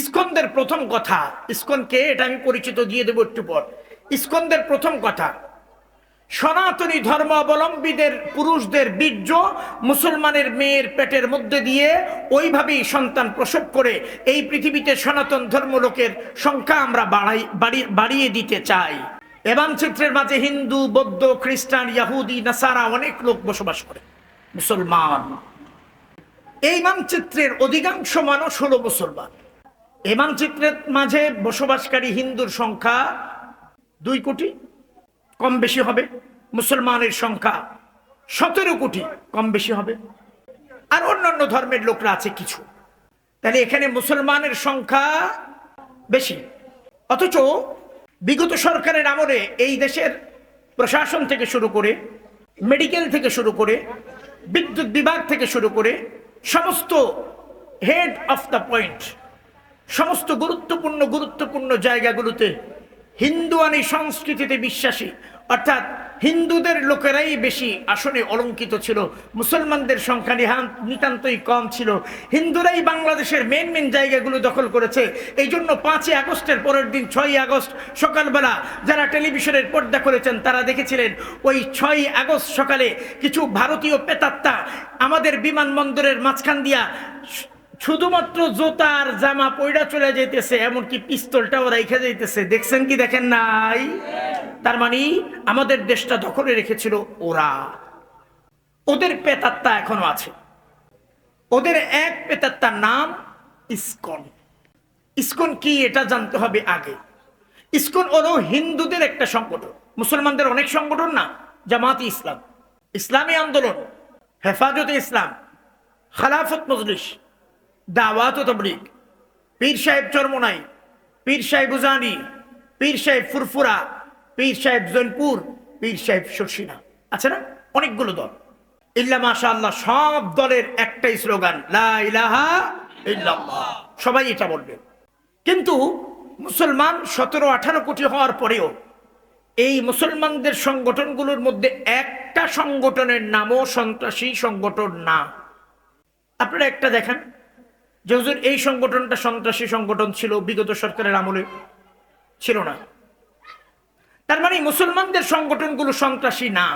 ইস্কনদের প্রথম কথা, ইস্কনকে এটা আমি পরিচিত দিয়ে দেবো একটু পর। ইস্কনদের প্রথম কথা, সনাতনী ধর্মাবলম্বীদের, পুরুষদের বীর্য মুসলমানের মেয়ের পেটের মধ্যে দিয়ে ওইভাবেই সন্তান প্রসব করে এই পৃথিবীতে সনাতন ধর্ম লোকের সংখ্যা আমরা বাড়াই, বাড়ি- বাড়িয়ে দিতে চাই। এ মানচিত্রের মাঝে হিন্দু, বৌদ্ধ, খ্রিস্টান, ইয়াহুদি, নাসারা অনেক লোক বসবাস করে, মুসলমান। এই মানচিত্রের অধিকাংশ মানুষ হলো মুসলমান। এই মানচিত্রের মাঝে বসবাসকারী হিন্দুর সংখ্যা দুই কোটি, কম বেশি হবে। মুসলমানের সংখ্যা সতেরো কোটি, কম বেশি হবে। আর অন্যান্য ধর্মের লোকরা আছে কিছু। তাহলে এখানে মুসলমানের সংখ্যা বেশি। অথচ বিগত সরকারের আমলে এই দেশের প্রশাসন থেকে শুরু করে, মেডিকেল থেকে শুরু করে, বিদ্যুৎ বিভাগ থেকে শুরু করে, সমস্ত হেড অফ দ্য পয়েন্ট সমস্ত গুরুত্বপূর্ণ গুরুত্বপূর্ণ জায়গাগুলোতে হিন্দুয়ানি সংস্কৃতিতে বিশ্বাসী, অর্থাৎ হিন্দুদের লোকেরাই বেশি আসনে অলঙ্কিত ছিল, মুসলমানদের সংখ্যা নিতান্তই কম ছিল। হিন্দুরাই বাংলাদেশের মেন মেন জায়গাগুলো দখল করেছে। এই জন্য পাঁচই আগস্টের পরের দিন, ছয়ই আগস্ট সকালবেলা যারা টেলিভিশনের পর্দা করেছেন, তারা দেখেছিলেন, ওই ছয়ই আগস্ট সকালে কিছু ভারতীয় পেতাত্তা আমাদের বিমানবন্দরের মাঝখান দিয়া শুধুমাত্র জোতার জামা পয়ডা চলে যাইতেছে, এমনকি পিস্তলটাও রেখে যাইতেছে। দেখছেন কি দেখেন নাই? তার মানে আমাদের দেশটা দখলে রেখেছিল ওরা। ওদের পেতাত্তা এখনও আছে। ওদের এক পেতাত্তার নাম ইস্কন। ইস্কন কি এটা জানতে হবে আগে। ইস্কন হলো হিন্দুদের একটা সংগঠন। মুসলমানদের অনেক সংগঠন না? জামাতি ইসলাম। ইসলামী আন্দোলন, হেফাজতে ইসলাম, খালাফত মজলিস। দাওয়াত ও তবলিগ। পীর সাহেব চরমনাই পীর সাহেব উজানি, পীর সাহেব ফুরফুরা, পীর সাহেব জৈনপুর, পীর সাহেব শর্ষিনা আছে না? অনেকগুলো দল। ইল্লা মাশা আল্লাহ সব দলের একটাই স্লোগান, লা ইলাহা ইল্লাল্লাহ। সবাই এটা বলবে। কিন্তু মুসলমান সতেরো আঠারো কোটি হওয়ার পরেও এই মুসলমানদের সংগঠনগুলোর মধ্যে একটা সংগঠনের নামও সন্ত্রাসী সংগঠন না। আপনারা একটা দেখেন। যে হুজুর এই সংগঠনটা সন্ত্রাসী সংগঠন ছিল, বিগত সরকারের আমলে ছিল না। তার মানে মুসলমানদের সংগঠনগুলো সন্ত্রাসী না।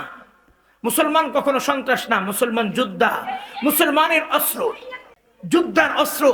মুসলমান কখনো সন্ত্রাস না, মুসলমান যোদ্ধা। মুসলমানের অস্ত্র, যোদ্ধার অস্ত্র,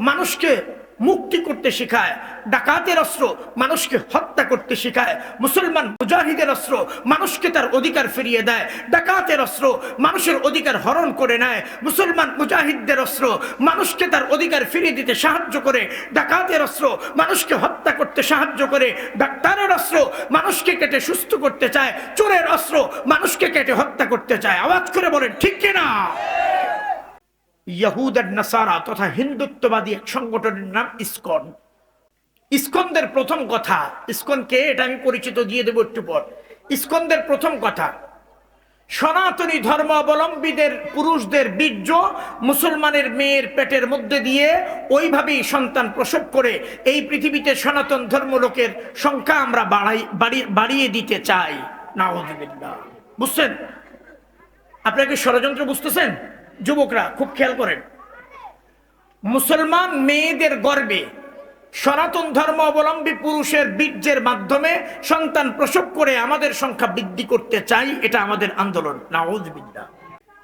মানুষকে মুক্তি করতে শেখায়, ডাকাতের অস্ত্র মানুষকে হত্যা করতে শেখায়, মুসলমান মুজাহিদের অস্ত্র মানুষকে তার অধিকার ফিরিয়ে দেয়, ডাকাতের অস্ত্র মানুষের অধিকার হরণ করে নেয়, মুসলমান মুজাহিদদের অস্ত্র মানুষকে তার অধিকার ফিরিয়ে দিতে সাহায্য করে, ডাকাতের অস্ত্র মানুষকে হত্যা করতে সাহায্য করে, ডাক্তারের অস্ত্র মানুষকে কেটে সুস্থ করতে চায়, চোরের অস্ত্র মানুষকে কেটে হত্যা করতে চায়। আওয়াজ করে বলেন, ঠিক কিনা? ইয়াহুদ আর নাসারা তথা হিন্দুত্ববাদী এক সংগঠনের নাম ইসকন। ইসকনদের প্রথম কথা, ইসকনকে এটা আমি পরিচিত দিয়ে দেবো একটু পর। ইসকনদের প্রথম কথা, সনাতনী ধর্মাবলম্বীদের, পুরুষদের বীর্য মুসলমানের মেয়ের পেটের মধ্যে দিয়ে ওইভাবেই সন্তান প্রসব করে এই পৃথিবীতে সনাতন ধর্ম লোকের সংখ্যা আমরা বাড়াই, বাড়ি- বাড়িয়ে দিতে চাই। নাউজুবিল্লাহ। বুঝছেন? আপনারা কি ষড়যন্ত্র বুঝতেছেন? যুবকরা খুব খেয়াল করেন। মুসলমান মেয়েদের গর্বে সনাতন ধর্ম অবলম্বী পুরুষের বীর্যের মাধ্যমে সন্তান প্রসব করে আমাদের সংখ্যা বৃদ্ধি করতে চাই, এটা আমাদের আন্দোলন। নাউজবিল্লা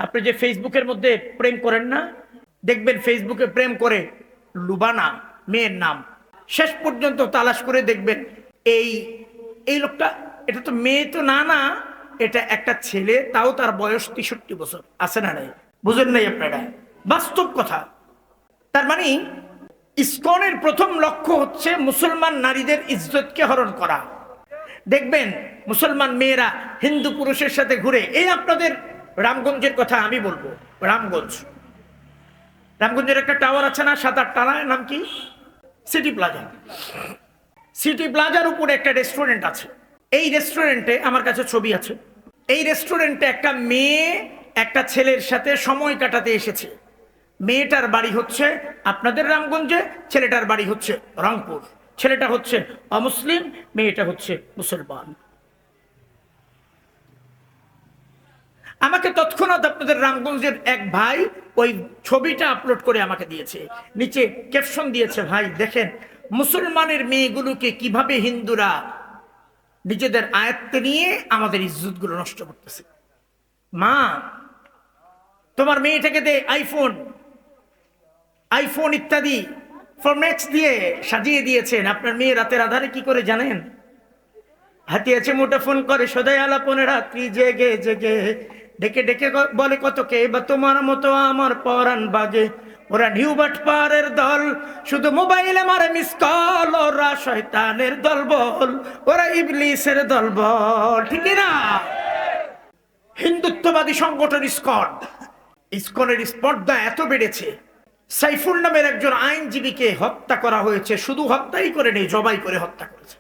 আপনি যে ফেসবুকের মধ্যে প্রেম করেন না, দেখবেন ফেসবুকে প্রেম করে লুবানা, মেয়ের নাম। শেষ পর্যন্ত তালাশ করে দেখবেন, এই এই লোকটা, এটা তো মেয়ে তো না না, এটা একটা ছেলে, তাও তার বয়স তেষট্টি বছর, আছে না নাই? বুঝেন নাই আপনারা? বাস্তব কথা। তার মানে ইস্কনের প্রথম লক্ষ্য হচ্ছে মুসলমান নারীদের ইজ্জতকে হরণ করা। দেখবেন, মুসলমান মেয়েরা হিন্দু পুরুষের সাথে ঘুরে, এই আপনাদের রামগঞ্জের কথা আমি বলব। রামগঞ্জ। রামগঞ্জের একটা টাওয়ার আছে না সাত আট টানা নাম কি? সিটি প্লাজা সিটি প্লাজার উপরে একটা রেস্টুরেন্ট আছে। এই রেস্টুরেন্টে আমার কাছে ছবি আছে। এই রেস্টুরেন্টে একটা মেয়ে একটা ছেলের সাথে সময় কাটাতে এসেছে। মেয়েটার বাড়ি হচ্ছে আপনাদের রামগঞ্জে, ছেলেটার বাড়ি হচ্ছে রংপুর। ছেলেটা হচ্ছে অমুসলিম, মেয়েটা হচ্ছে মুসলমান। আমাকে তৎক্ষণাৎ আপনাদের রামগঞ্জের এক ভাই ওই ছবিটা আপলোড করে আমাকে দিয়েছে। নিচে ক্যাপশন দিয়েছে, ভাই, দেখেন, মুসলমানের মেয়েগুলোকে কীভাবে হিন্দুরা নিজেদের আয়ত্তে নিয়ে আমাদের ইজ্জতগুলো নষ্ট করতেছে। মা, তোমার মেয়েটাকে দে আইফোন আইফোন ইত্যাদি। ফরম্যাক্স দিয়ে সাজিয়ে দিয়েছেন। আপনার মেয়ে রাতের আধারে কি করে জানেন? হাতে আছে মোটা, ফোন করে, সদাই আলাপনে রাত্রি জেগে জেগে। ডেকে ডেকে ক- বলে কতকে বা তোমার মতো আমার পরাণ বাগে ওরা নিউ বাট পারের দল, শুধু মোবাইলে মারে মিস কল ওরা শয়তানের দল বল, ওরা ইবলিসের দল বল। ঠিক না? হিন্দুত্ববাদী সংগঠন ইস্কন। ইস্কনের স্পর্ধা এত বেড়েছে। সাইফুল নামের একজন আইনজীবীকে হত্যা করা হয়েছে। শুধু হত্যাই করে নেই, জবাই করে হত্যা করেছে।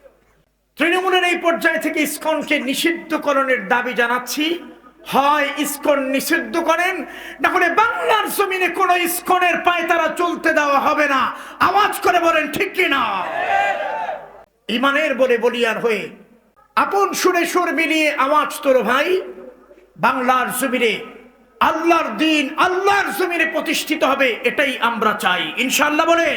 তৃণমূলের এই পর্যায় থেকে ইস্কনকে নিষিদ্ধকরণের দাবি জানাচ্ছি। হয় ইস্কন নিষিদ্ধ করেন, না হলে বাংলার জমিনে কোন ইস্কনের পায়ে তারা চলতে দেওয়া হবে না। আওয়াজ করে বলেন, ঠিক কিনা ইমানের বলে বলিয়ার হয়ে। আপন সুরে সুর মিলিয়ে আওয়াজ তোর ভাই। বাংলার জমিনে আল্লাহর দিন আল্লাহর জমিনে প্রতিষ্ঠিত হবে এটাই আমরা চাই। ইনশাল্লাহ বলেন।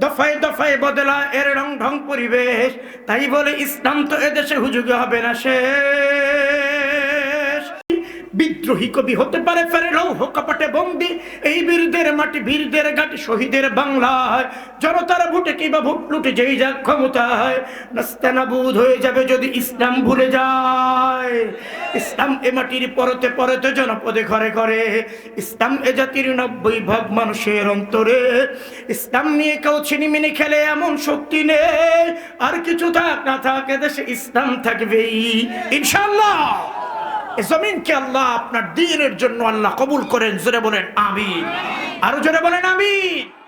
দফায় দফায় বদলা, এর রং ঢং পরিবেশ। তাই বলে ইসলাম তো এদেশে হুজুগে হবে না শেষ। বিদ্রোহী কবি হতে পারে ফেরে লৌহ কপাটে বন্দি। এই বীরদের মাটি, বীরদের ঘাটি, শহীদের বাংলায়। জনতার ভোটে কিবা ভোট লুটে যেই যাক ক্ষমতায়। নাস্তানাবুদ হয়ে যাবে যদি ইসলাম ভুলে যায়। ইসলাম এ মাটির পরতে পরতে জনপদে ঘরে ঘরে। ইসলাম এ জাতির নব্বই ভাগ মানুষের অন্তরে। ইসলাম নিয়ে কেউ ছিনিমিনি খেলে এমন শক্তি নেই। আর কিছু থাক না থাকে দেশে ইসলাম থাকবেই। ইনশাল্লাহ জমিনকে আল্লাহ আপনার দিনের জন্য আল্লাহ কবুল করেন? জোরে বলেন আমি আরও জোরে বলেন, আমিন।